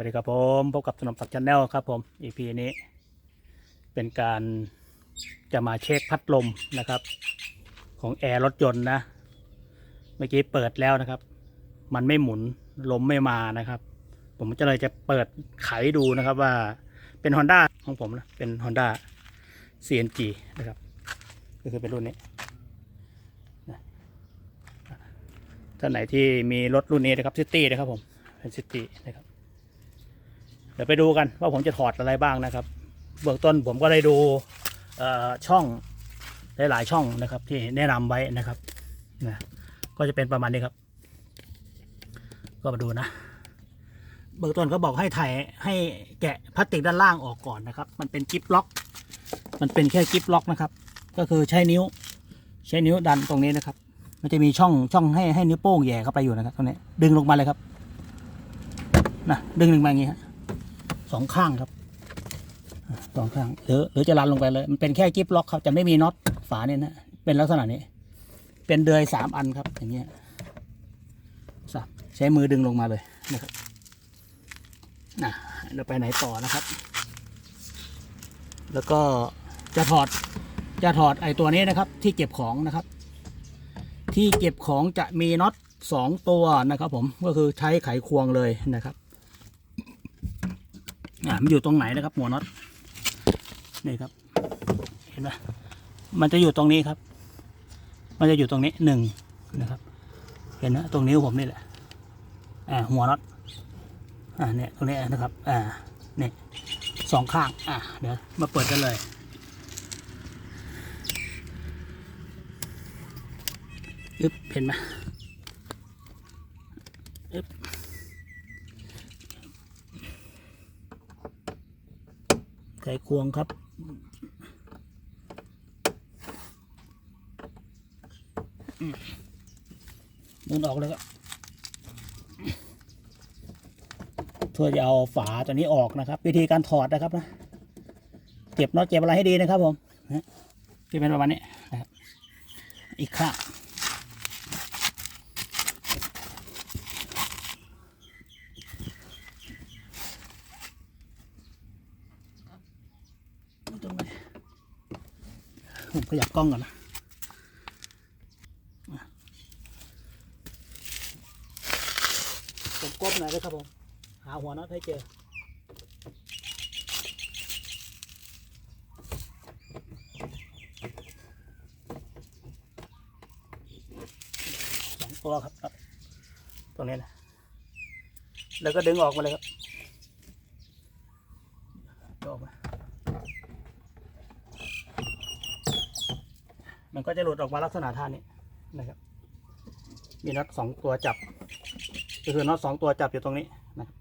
วัสดีครับผมพบกับสนมศักดิ์ชาแนลครับผม EP นี้ เป็นการจะมาเช็คพัดลมนะครับ ของแอร์รถยนต์นะ เมื่อกี้เปิดแล้วนะครับ มันไม่หมุนลมไม่มานะครับ ผมจะเลยจะเปิดไขดูนะครับว่าเป็น Honda ของผมนะเป็น Honda CNG นะครับ ก็คือเป็นรุ่นนี้ท่านไหนที่มีรถรุ่นนี้นะครับซิตี้นะครับผมเป็นซิตี้นะครับ ดี๋ยวไปดูกันว่าผมจะถอดอะไรบ้างนะครับ เบื้องต้นผมก็ได้ดูช่องหลายๆช่องนะครับ ที่แนะนำไว้นะครับนะก็จะเป็นประมาณนี้ครับ ก็มาดูนะ เบื้องต้นก็บอกให้ถ่ายให้แกะพลาสติกด้านล่างออกก่อนนะครับ มันเป็นกิฟล็อก มันเป็นแค่กิฟล็อกนะครับ ก็คือใช้นิ้ว ใช้นิ้วดันตรงนี้นะครับ มันจะมีช่องช่องให้ให้นิ้วโป้งแย่เข้าไปอยู่นะครับตรงนี้ดึงลงมาเลยครับนะดึงลงมาอย่างนี้ฮะ สองข้างครับสองข้างหรือหรือจะรันลงไปเลย มันเป็นแค่กิฟล็อกครับจะไม่มีน็อตฝาเนี่ยนะเป็นลักษณะนี้ เป็นเดือยสามอันครับ อย่างเงี้ยสับใช้มือดึงลงมาเลยนะครับนะเราไปไหนต่อนะครับ แล้วก็จะถอดจะถอดไอ้ตัวนี้นะครับ ที่เก็บของนะครับ ที่เก็บของจะมีน็อตสองตัวนะครับ ผมก็คือใช้ไขควงเลยนะครับ มันอยู่ตรงไหนนะครับ หัวน็อตนี่ครับ เห็นไหมมันจะอยู่ตรงนี้ครับ มันจะอยู่ตรงนี้หนึ่งนะครับ เห็นนะตรงนิ้วผมนี่แหละอ่าหัวน็อตอ่าเนี่ยตรงนี้นะครับ อ่าเนี่ยสองข้าง อ่าเดี๋ยวมาเปิดกันเลยอึ๊บเห็นไหมอึ๊บ ไขควงครับอืมดึงออกเลยครับเพื่อจะเอาฝาตัวนี้ออกนะครับ วิธีการถอดนะครับนะ เก็บน็อตเก็บอะไรให้ดีนะครับผมนะที่เป็นประมาณนี้นะครับ อีกข้าง รงไหนผมขยับกล้องก่อนนะผมก้มหน่อยนะครับผม หาหัวน็อตให้เจอสองตัวครับครับ ตรงนี้นะ แล้วก็ดึงออกมาเลยครับดึงออกมา มันก็จะหลุดออกมาลักษณะท่านี้นะครับ มีน็อตสองตัวจับ ก็คือน็อตสองตัวจับอยู่ตรงนี้นะครับ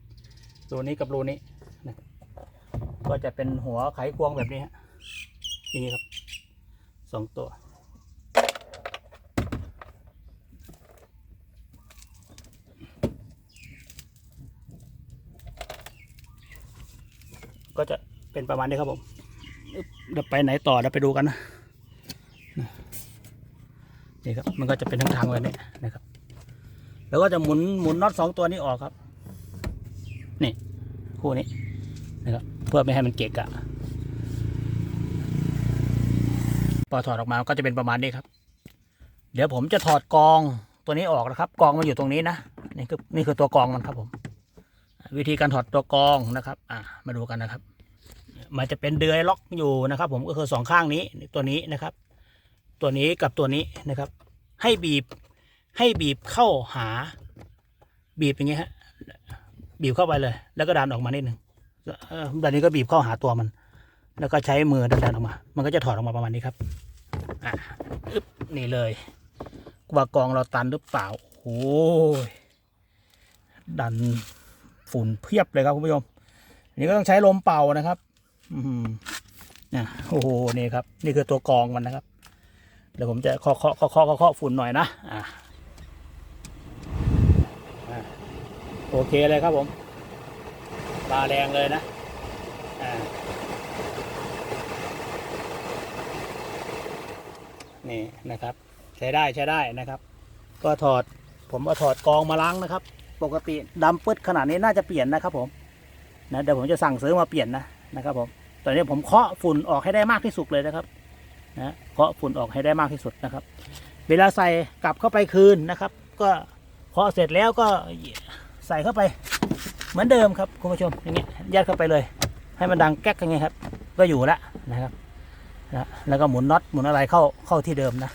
รูนี้กับรูนี้นะครับก็จะเป็นหัวไขควงแบบนี้ฮะอย่างนี้ครับสองตัวก็จะเป็นประมาณนี้ครับผมเดี๋ยวไปไหนต่อเดี๋ยวไปดูกันนะ นี่ครับมันก็จะเป็นทั้งทางแบบนี้นะครับ แล้วก็จะหมุนหมุนน็อตสองตัวนี้ออกครับ นี่คู่นี้นะครับเพื่อไม่ให้มันเกะกะพอถอดออกมาก็จะเป็นประมาณนี้ครับ เดี๋ยวผมจะถอดกองตัวนี้ออกนะครับ กองมันอยู่ตรงนี้นะนี่คือนี่คือตัวกองมันครับผม วิธีการถอดตัวกองนะครับ อ่ามาดูกันนะครับ มันจะเป็นเดือยล็อกอยู่นะครับ ผมก็คือสองข้างนี้ตัวนี้นะครับ ตัวนี้กับตัวนี้นะครับ ให้บีบให้บีบเข้าหา บีบอย่างเงี้ยฮะบีบเข้าไปเลย แล้วก็ดันออกมานิดหนึ่งเอ่อดันนี้ก็บีบเข้าหาตัวมัน แล้วก็ใช้มือดันดันออกมา มันก็จะถอดออกมาประมาณนี้ครับอะอึ๊บนี่เลยว่ากองเราตันหรือเปล่าโอ้ยดันฝุ่นเพียบเลยครับคุณผู้ชมนนี้ก็ต้องใช้ลมเป่านะครับ อืมนะโอ้โหนี่ครับ นี่คือตัวกองมันนะครับ เดี๋ยวผมจะเคาะเคาะเคาะเคาะเคาะฝุ่นหน่อยนะอะโอเคเลยครับผมปลาแรงเลยนะอ่านี่นะครับ ใช้ได้ใช้ได้นะครับ ก็ถอดผมก็ถอดกรองมาล้างนะครับ ปกติดำปึ๊ดขนาดนี้น่าจะเปลี่ยนนะครับ ผมนะเดี๋ยวผมจะสั่งซื้อมาเปลี่ยนนะนะครับผมตอนนี้ผมเคาะฝุ่นออกให้ได้มากที่สุดเลยนะครับ นะเคาะฝุ่นออกให้ได้มากที่สุดนะครับ เวลาใส่กลับเข้าไปคืนนะครับ ก็เคาะเสร็จแล้วก็ใส่เข้าไปเหมือนเดิมครับคุณผู้ชมอย่างเงี้ยยัดเข้าไปเลย ให้มันดังแก๊กอย่างเงี้ยครับ ก็อยู่ละนะครับนะแล้วก็หมุนน็อตหมุนอะไรเข้าเข้าที่เดิมนะ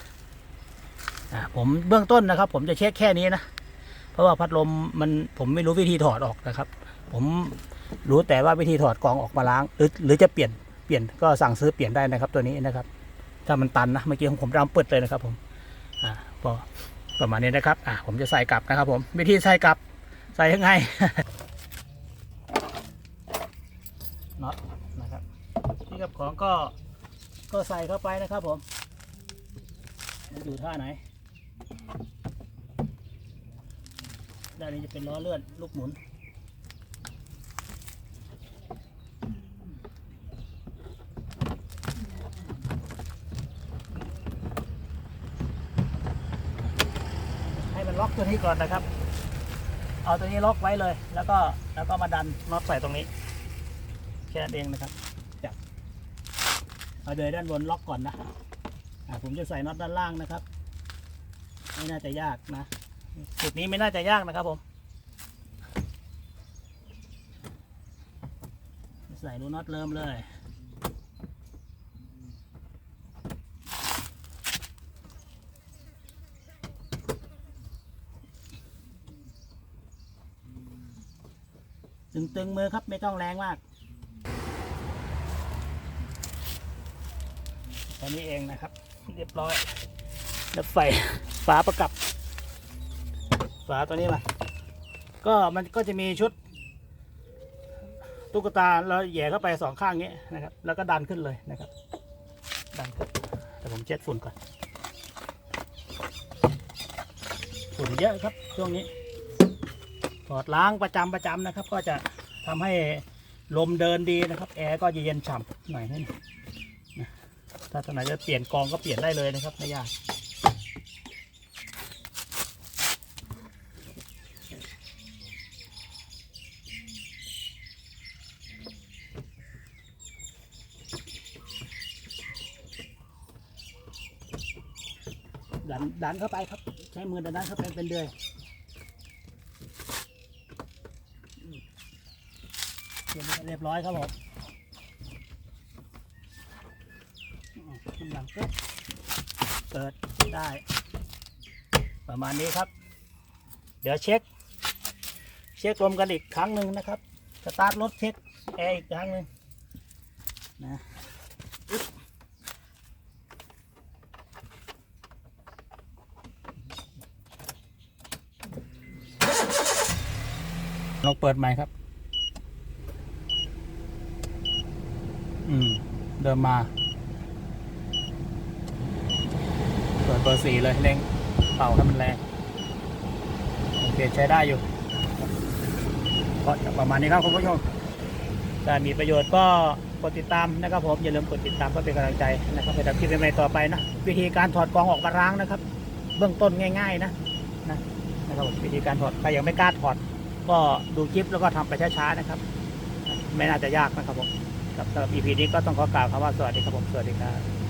ผมเบื้องต้นนะครับ ผมจะเช็คแค่นี้นะ เพราะว่าพัดลมมันผมไม่รู้วิธีถอดออกนะครับ ผมรู้แต่ว่าวิธีถอดกรองออกมาล้าง หรือหรือจะเปลี่ยนเปลี่ยนก็สั่งซื้อเปลี่ยนได้นะครับตัวนี้นะครับ ถ้ามันตันนะเมื่อกี้ของผมดำเปิดเลยนะครับผมอ่าพอประมาณนี้นะครับอ่าผมจะใส่กลับนะครับผมวิธีใส่กลับใส่ยังไงน็อตนะครับที่กับของก็ก็ใส่เข้าไปนะครับผมมันอยู่ท่าไหน ด้านนี้จะเป็นล้อเลื่อนลูกหมุน ให้มัน ล็อกตัวนี้ก่อนนะครับ เอาตัวนี้ล็อกไว้เลย แล้วก็แล้วก็มาดันน็อตใส่ตรงนี้ แค่นั้นเองนะครับจับเอาเดยด้านบนล็อกก่อนนะผมจะใส่น็อตด้านล่างนะครับ ไม่น่าจะยากนะจุดนี้ไม่น่าจะยากนะครับผมใส่รูน็อตเริ่มเลย ตึงๆมือครับไม่ต้องแรงมากตอนนี้เองนะครับ เรียบร้อย แล้วไฟฝาประกับ ฝาตัวนี้มา ก็มันก็จะมีชุด ตุ๊กตาเราแย่เข้าไปสองข้างนี้นะครับ แล้วก็ดันขึ้นเลยนะครับ ดันขึ้นแต่ผมเช็ดฝุ่นก่อนฝุ่นเยอะครับช่วงนี้ ถอดล้างประจำประจำนะครับ ก็จะทำให้ลมเดินดีนะครับ แอร์ก็จะเย็นฉ่ำหน่อยนึงถ้าท่านไหนจะเปลี่ยนกองก็เปลี่ยนได้เลยนะครับไม่ยากดันดันเข้าไปครับ ใช้มือดันเข้าไปเป็นเดือยอืม เรียบร้อยครับผมขึ้นหลังปึ๊บเปิดได้ ประมาณนี้ครับ เดี๋ยวเช็ค เช็คลมกันอีกครั้งหนึ่งนะครับ สตาร์ทรถเช็คแอร์อีกครั้งหนึ่งนะอึ๊บลองเปิดใหม่ครับ อืม เดิมมาเปิดเบอร์สี่เลยเร่งเป่าให้มันแรงโอเคใช้ได้อยู่ก็ประมาณนี้ครับคุณผู้ชมถ้ามีประโยชน์ก็กดติดตามนะครับผมอย่าลืมกดติดตามเพื่อเป็นกำลังใจนะครับไปทำคลิปใหม่ๆต่อไปนะวิธีการถอดกรองออกมาล้างนะครับ เบื้องต้นง่าย ๆ นะนะนะครับวิธีการถอดใครยังไม่กล้าถอด ก็ดูคลิปแล้วก็ทำไปช้าๆนะครับ ไม่น่าจะยากนะครับผม กับสำหรับ EP นี้ก็ต้องขอกล่าวคำว่าสวัสดีครับผมสวัสดีครับ